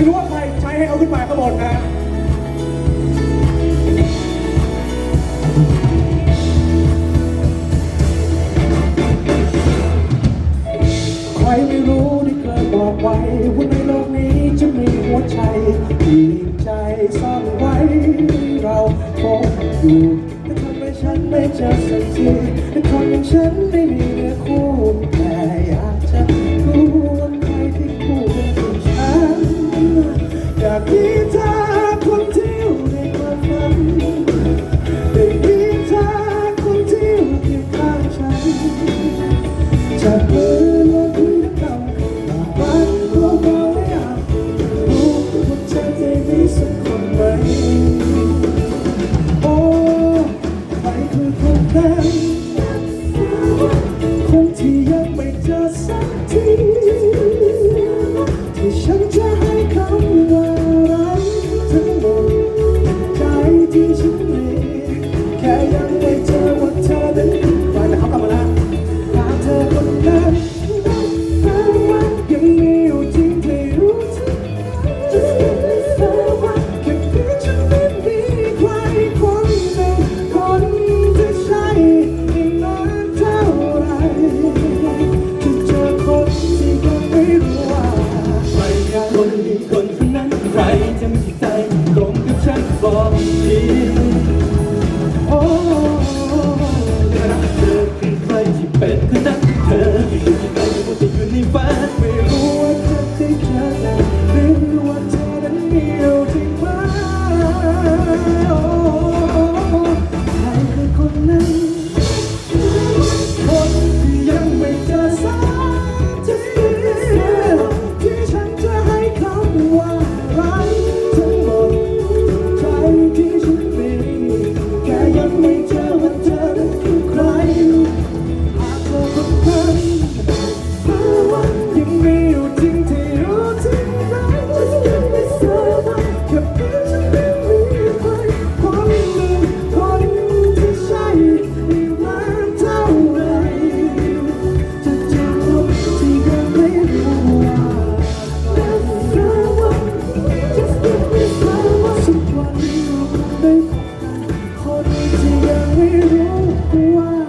ไม่รู้ว่าใครใช้ให้เอาขึ้นมาข้างบนนะใครไม่รู้ที่เคยบอกไว้ว่าในโลกนี้จะมีหัวใจที่ใจซ่อนไว้ เราพบอยู่แต่ทำไมฉันไม่เจอสักทีแต่คนอย่างฉันไม่มีเนื้อคู่ ใ 끝났다. ไม่รู้ว่า